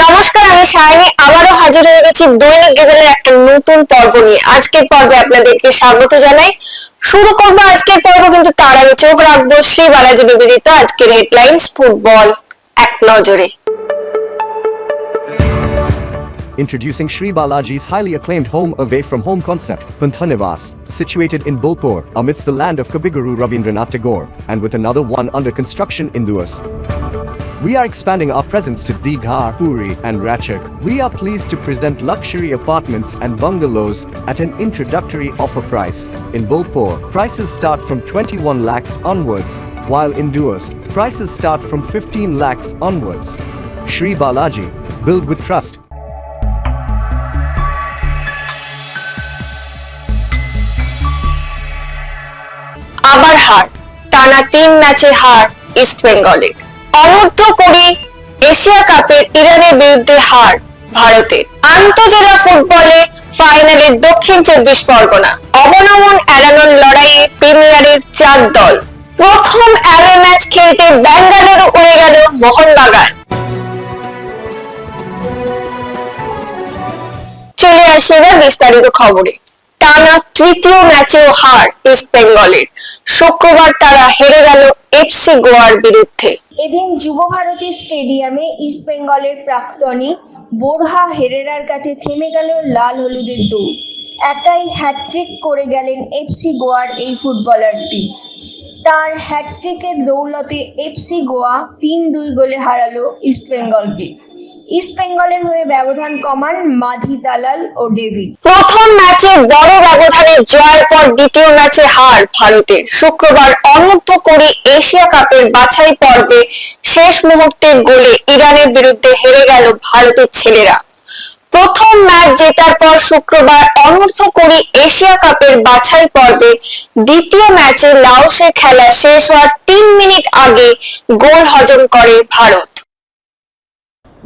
নমস্কার আমি সায়নী আবারও হাজির হয়ে গেছি দৈনিক গেগেলের একটা নতুন পর্ব নিয়ে আজকের পর্বে আপনাদেরকে স্বাগত জানাই শুরু করব আজকের পর্ব কিন্তু তার আগে চোখ রাখব শ্রী বালাজি নিবেদিত আজকের হেডলাইন্স ফুটবল এক নজরে Introducing Sri Balaji's highly acclaimed home away from home concept, Panthanivas, situated in Bolpur, amidst the land of Kabiguru Rabindranath Tagore, and with another one under construction in Duas. We are expanding our presence to Digha, Puri, and Ratchak. We are pleased to present luxury apartments and bungalows at an introductory offer price. In Bolpur, prices start from 21 lakhs onwards, while in Duas, prices start from 15 lakhs onwards. Sri Balaji, build with trust. আবার হার টানা তিন ম্যাচে হার east বেঙ্গলের অনূর্ধ্ব কুড়ি Asia কাপের ইরানের বিরুদ্ধে হার ভারতের। আন্তজেলা ফুটবলে ফাইনালে দক্ষিণ চব্বিশ পরগনা। অবনমন এড়ানোর লড়াইয়ে প্রিমিয়ারের চার দল। প্রথম অ্যাওয়ে ম্যাচ খেলতে ব্যাঙ্গালুরু উড়ে গেল মোহনবাগান। চলে আসি এবার বিস্তারিত খবরে। টানা তৃতীয় ম্যাচেও হার ইস্ট বেঙ্গলের। শুক্রবার তারা হেরে গেল এফসি গোয়ার বিরুদ্ধে। এদিন যুব ভারতী স্টেডিয়ামে ইস্টবেঙ্গলের প্রাক্তনী বোরহা হেরেরার কাছে থেমে গেল লাল হলুদের দৌড়। একাই হ্যাট্রিক করে গেলেন এফসি গোয়ার এই ফুটবলারটি। তার হ্যাট্রিকের দৌলতে এফসি গোয়া তিন দুই গোলে হারালো ইস্টবেঙ্গলকে ইস্টবেঙ্গলের হয়ে ব্যবধান কমান মাধি দালাল ও ডেভিড। প্রথম ম্যাচে বড় ব্যবধানে জয়ের পর দ্বিতীয় ম্যাচে হার ভারতের। শুক্রবার অনূর্ধ্ব কুড়ি এশিয়া কাপের বাছাই পর্বে শেষ মুহূর্তে গোলে ইরানের বিরুদ্ধে হেরে গেল ভারতের ছেলেরা। প্রথম ম্যাচ জেতার পর শুক্রবার অনূর্ধ্ব কুড়ি এশিয়া কাপের বাছাই পর্বে দ্বিতীয় ম্যাচে লাওসে খেলা শেষ হওয়ার তিন মিনিট আগে গোল হজম করে Bharat.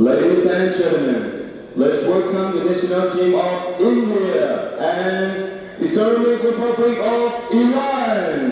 Ladies and gentlemen, let's welcome the national team of India and the Islamic Republic of Iran.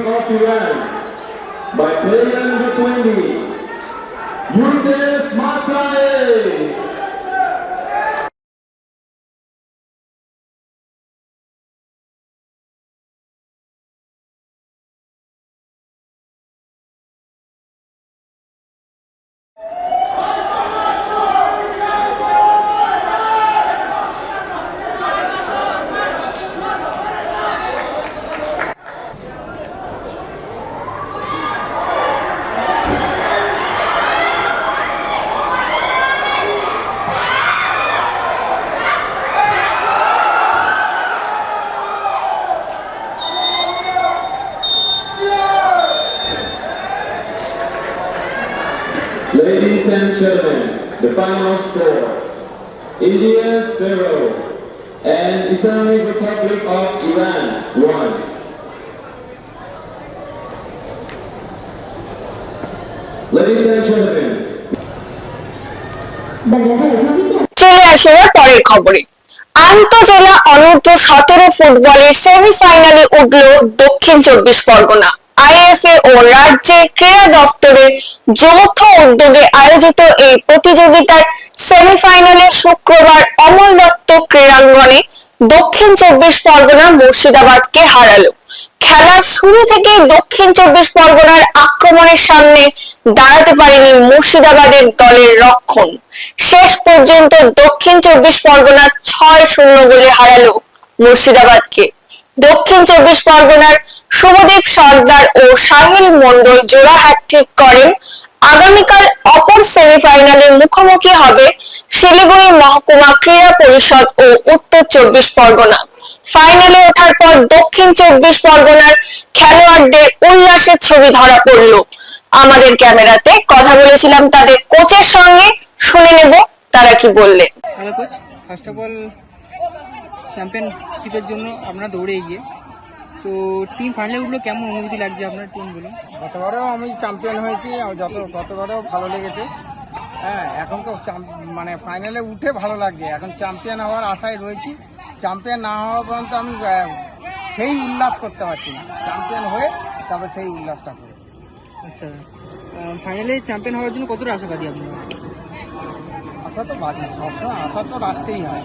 Republic of Iran by player number 20, Youssef Masai. And gentlemen, the final score. India 0 and Islamic Republic of Iran 1. Ladies and gentlemen, চলে পরের খবরে আন্তজেলা অনূর্ধ্ব সতেরো ফুটবলের সেমিফাইনালে উঠল দক্ষিণ চব্বিশ পরগনা আইএফএ ও রাজ্যের ক্রীড়া দপ্তরের যৌথ উদ্যোগে আয়োজিত এই প্রতিযোগিতার সেমিফাইনালে শুক্রবার অমল দত্ত ক্রীড়াঙ্গনে দক্ষিণ চব্বিশ পরগনা মুর্শিদাবাদকে হারালো। খেলার শুরু থেকে দক্ষিণ চব্বিশ পরগনার আক্রমণের সামনে দাঁড়াতে পারেনি মুর্শিদাবাদের দলের রক্ষণ। শেষ পর্যন্ত দক্ষিণ চব্বিশ পরগনা ছয় শূন্য গোলে হারালো মুর্শিদাবাদকে। দক্ষিণ চব্বিশ পরগনার শুভদীপ সর্দার ও সাহিল মন্ডল জোড়া হ্যাট্রিক করেন। আগামীকাল অপর সেমিফাইনালে মুখোমুখি হবে শিলিগুড়ি মহকুমা ক্রীড়া পরিষদ ও উত্তর চব্বিশ পরগনা। ফাইনালে ওঠার পর দক্ষিণ চব্বিশ পরগনার খেলোয়াড়দের উল্লাসের ছবি ধরা পড়ল। আমাদের ক্যামেরাতে কথা বলেছিলাম তাদের কোচের সঙ্গে। শুনে নেব তারা কি বললেন। চ্যাম্পিয়নশিপের জন্য আপনারা দৌড়ে এগিয়ে। তো টিম ফাইনালে উঠল কেমন অনুভূতি লাগছে আপনার টিমগুলো গতবারেও আমি চ্যাম্পিয়ন হয়েছি আর যত গতবারেও ভালো লেগেছে। হ্যাঁ এখন তো চাম- মানে ফাইনালে উঠে ভালো লাগছে। এখন চ্যাম্পিয়ন হওয়ার আশায় রয়েছি। চ্যাম্পিয়ন না হওয়া পর্যন্ত আমি আহ, সেই উল্লাস করতে পারছি না। চ্যাম্পিয়ন হয়ে তবে সেই উল্লাসটা করি আচ্ছা ফাইনালে চ্যাম্পিয়ন হওয়ার জন্য কতটা আশাবাদী আপনারা? আশা তো বাদি সবসময় আশা তো রাখতেই হয়।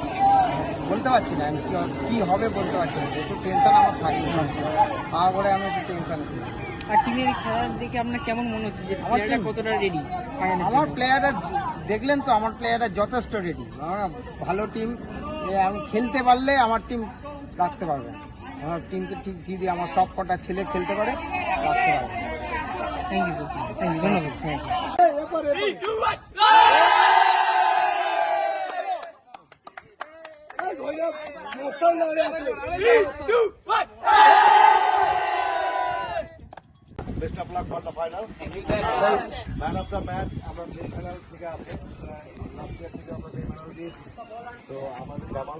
বলতে পারছি না আমি কি- কি হবে বলতে পারছি না একটু টেনশন আমার থাকে সবসময় পাওয়া করে আমি একটু টেনশন আর টিমের খেলার দেখে আপনার কেমন মনে হচ্ছে? যে আমার প্লেয়াররা কতটা রেডি আমার প্লেয়াররা দেখলেন তো আমার প্লেয়াররা যথেষ্ট রেডি ভালো টিম আমি খেলতে পারলে আমার টিম রাখতে পারবে। আমার টিমকে ঠিক যদি আমার সব কটা ছেলে খেলতে পারে রাখতে পারবে। থ্যাংক ইউ থ্যাংক ইউ ধন্যবাদ thank you best of luck for the final man of the match আমরা সেমিফাইনাল থেকে তো আমাদের ম্যান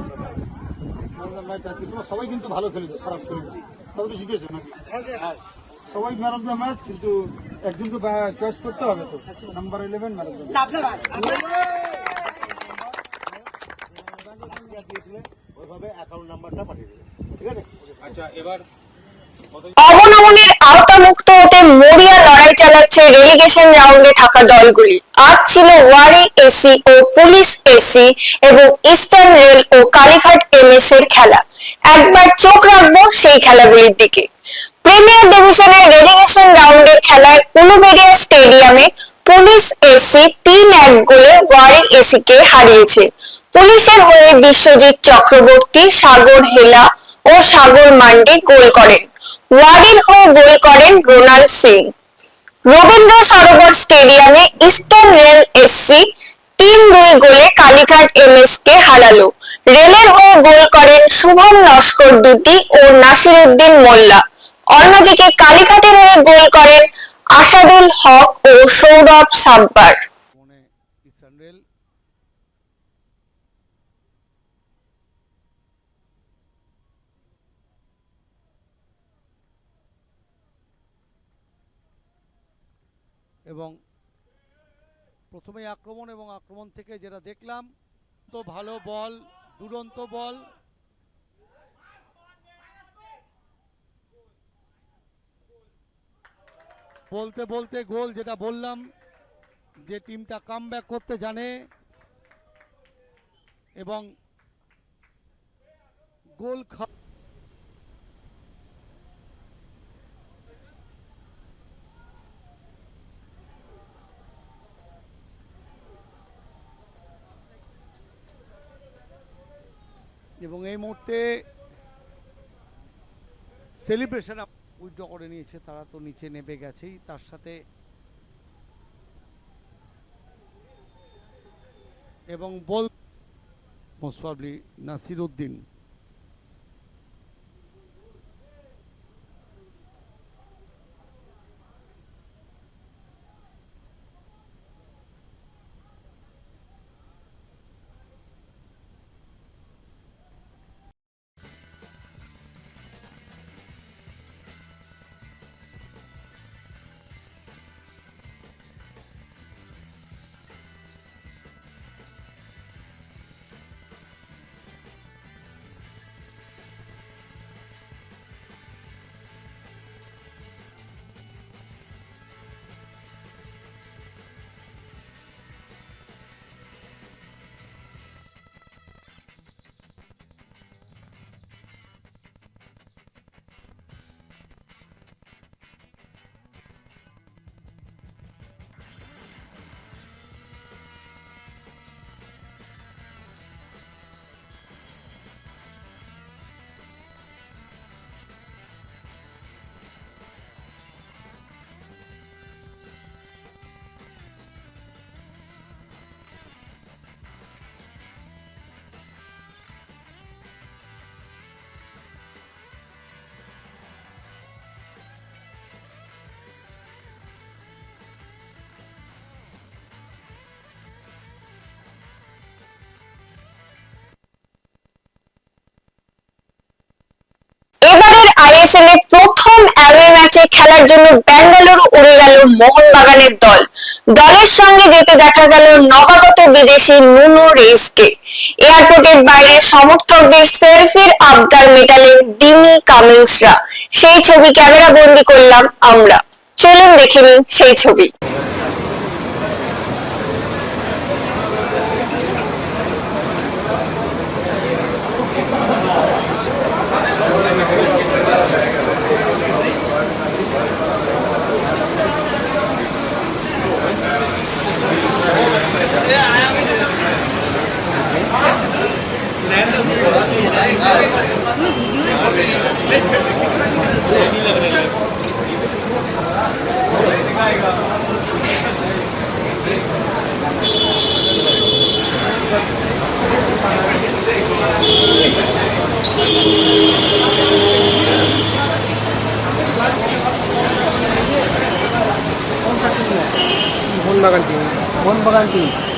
দ্য ম্যাচ ম্যাচ আজকে সবাই কিন্তু ভালো খেলেছো খারাপ খেলেছো তবে তো জিতেছো নাকি হ্যাঁ। সবাই ম্যান অফ দ্য ম্যাচ কিন্তু একজনকে চয়েস করতে হবে তো number eleven man of the match নাম্বারটা পাঠিয়ে দেবে। ঠিক আছে? অবনমনের আওতামুক্ত হতে মরিয়া লড়াই চালাচ্ছে রেলিগেশন রাউন্ডে থাকা দলগুলি। আজ ছিল ওয়ারি এসি ও পুলিশ এসি এবং ইস্টার্ন রেল ও কালীঘাট এমএস এর খেলা। একবার চোখ রাখব সেই খেলাগুলির দিকে। প্রিমিয়ার ডিভিশনের রেলিগেশন রাউন্ডের খেলায় উলুবেড়িয়া স্টেডিয়ামে পুলিশ এসি তিন এক গোলে ওয়ারি এসি কে হারিয়েছে। পুলিশের হয়ে বিশ্বজিৎ চক্রবর্তী, সাগর হেলা ও সাগর মান্ডি গোল করেন। ওয়ার্ডের হয়ে গোল করেন রোনাল্ড সিং। রবীন্দ্র সরোবর স্টেডিয়ামে ইস্টার্ন রেল এসসি তিন দুই গোলে কালীঘাট এমএস কে হারালো। রেলের হয়ে গোল করেন শুভম নস্কর দুটি ও নাসিরুদ্দিন মোল্লা। অন্যদিকে কালীঘাটের হয়ে গোল করেন আসাদুল হক ও সৌরভ সাব্বার। প্রথমে আক্রমণ এবং আক্রমণ থেকে যেটা দেখলাম, তো ভালো বল, দুরন্ত বল। বলতে বলতে গোল যেটা বললাম, যে টিমটা কাম করতে জানে এবং গোল খা এই মুহূর্তে সেলিব্রেশন উইথড্র করে নিয়েছে, তারা তো নিচে নেমে গেছেই, তার সাথে এবং বল মোস্ট প্রবলি নাসির উদ্দিন। এবারের আইএসএল এর প্রথম অ্যাওয়ে ম্যাচে খেলার জন্য ব্যাঙ্গালোর উড়ে গেল মোহনবাগানের দল। দলের সঙ্গে যেতে দেখা গেল নবাগত বিদেশি নুনো রেইসকে এয়ারপোর্টের বাইরে সমর্থকদের সেলফির আবদার মেটালেন দিমি কামিংসরা। সেই ছবি ক্যামেরা বন্দি করলাম আমরা। চলুন দেখে নিন সেই ছবি। মোহনবাগান টিম মোহনবাগান টিম শুক্রবার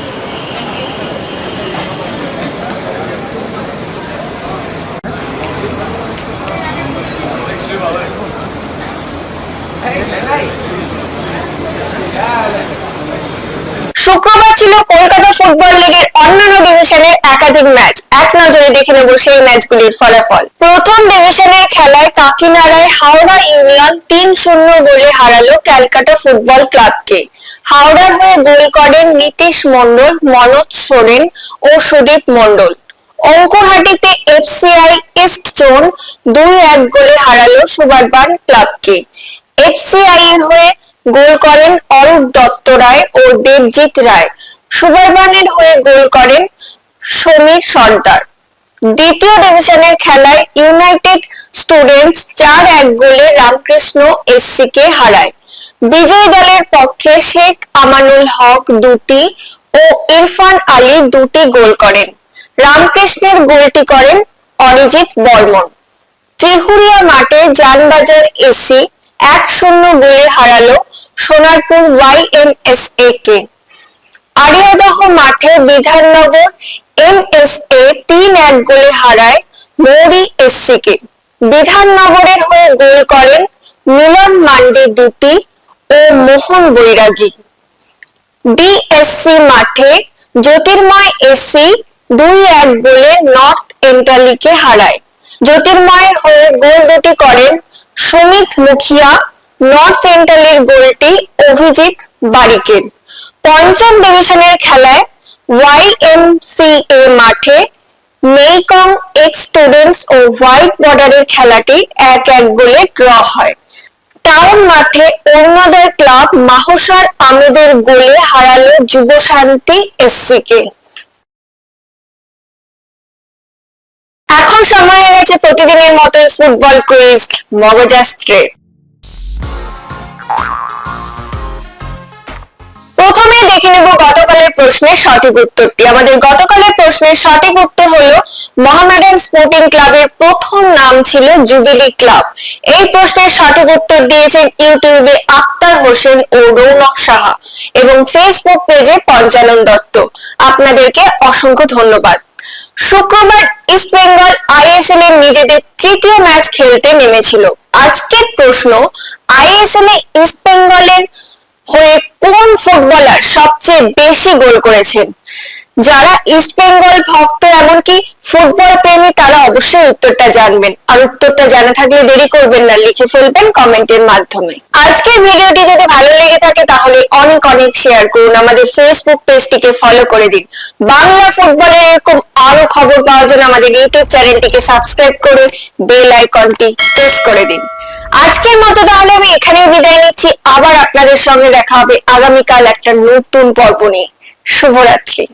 ছিল কলকাতা ফুটবল লিগের অন্যান্য ডিভিশনের একাধিক ম্যাচ এক নজরে দেখে নেব সেই ম্যাচগুলির ফলাফল। প্রথম ডিভিশনের খেলায় কাকিনাড়ায় হাওড়া ইউনিয়ন তিন শূন্য গোলে হারালো ক্যালকাটা ফুটবল ক্লাবকে। হাওড়ার হয়ে গোল করেন নীতিশ মণ্ডল, মনোজ সোরেন ও সুদীপ মণ্ডল। অঙ্কুরহাটিতে এফসিআই ইস্ট জোন দুই এক গোলে হারালো সুবারবান ক্লাবকে। এফসিআই এর হয়ে গোল করেন অরূপ দত্ত রায় ও দেবজিৎ রায়। সুবর্বানের হয়ে গোল করেন সমীর সর্দার। দ্বিতীয় ডিভিশনের খেলায় ইউনাইটেড স্টুডেন্টস চার এক গোলে রামকৃষ্ণ এসসি কে হারায়। বিজয়ী দলের পক্ষে শেখ আমানুল হক দুটি ও ইরফান আলী দুটি গোল করেন। রামকৃষ্ণের গোলটি করেন অরিজিৎ বর্মন। ত্রিহুরিয়া মাঠে যানবাজার এসি এক শূন্য গোলে হারালো সোনারপুর ওয়াইএমএসএ কে। আরিয়াদহ মাঠে বিধাননগর এমএসএ তিন এক গোলে হারায় মৌরি এসসি কে বিধাননগরের হয়ে গোল করেন মিলন মান্ডি দুটি ও মোহন বৈরাগী। ডিএসসি মাঠে জ্যোতির্ময় এসসি দুই এক গোলে নর্থ এন্টালিকে হারায়। জ্যোতির্ময়ের হয়ে গোল দুটি করেন সুমিত মুখিয়া, নর্থ সেন্ট্রালের গোলটি অভিজিৎ বারিকের। পঞ্চম ডিভিশনের খেলায় ওয়াইএমসিএ মাঠে মেইকং এক্স স্টুডেন্টস ও হোয়াইট বর্ডারের খেলাটি এক এক গোলে ড্র হয়। টাউন মাঠে অরুণোদয় ক্লাব মাহসার আমেদের গোলে হারালো যুব শান্তি এসসিকে এখন সময় গেছে প্রতিদিনের মতো ফুটবল কুইজ মগজাস্ত্রের প্রথমে দেখে নেব গতকালের প্রশ্নের সঠিক উত্তরটি। আমাদের গতকালের প্রশ্নের সঠিক উত্তর হলো মোহামেডান স্পোর্টিং ক্লাবের প্রথম নাম ছিল জুবিলি ক্লাব। এই প্রশ্নের সঠিক উত্তর দিয়েছেন ইউটিউবে আক্তার হোসেন ও রৌনক সাহা এবং ফেসবুক পেজে পঞ্চানন দত্ত। আপনাদেরকে অসংখ্য ধন্যবাদ। শুক্রবার ইস্ট বেঙ্গল আইএসএল এর নিজেদের তৃতীয় ম্যাচ খেলতে নেমেছিল। আজকের প্রশ্ন, আইএসএল এ ইস্ট বেঙ্গলের হয়ে কোন ফুটবলার সবচেয়ে বেশি গোল করেছেন? যারা ইস্ট বেঙ্গল ভক্ত এমনকি ফুটবল প্রেমী, তারা অবশ্যই উত্তরটা জানবেন। আর উত্তরটা জানা থাকলে দেরি করবেন না, লিখে ফেলবেন কমেন্টের মাধ্যমে। আজকের ভিডিওটি যদি ভালো লেগে থাকে, তাহলে অনেক অনেক শেয়ার করুন। আমাদের ফেসবুক পেজটিকে ফলো করে দিন। বাংলা ফুটবলের এরকম আরও খবর পাওয়ার জন্য আমাদের ইউটিউব চ্যানেলটিকে সাবস্ক্রাইব করে বেল আইকনটি প্রেস করে দিন। আজকের মতো তাহলে আমি এখানে বিদায় নিচ্ছি। আবার আপনাদের সঙ্গে দেখা হবে আগামীকাল একটা নতুন পর্ব নিয়ে। শুভরাত্রি।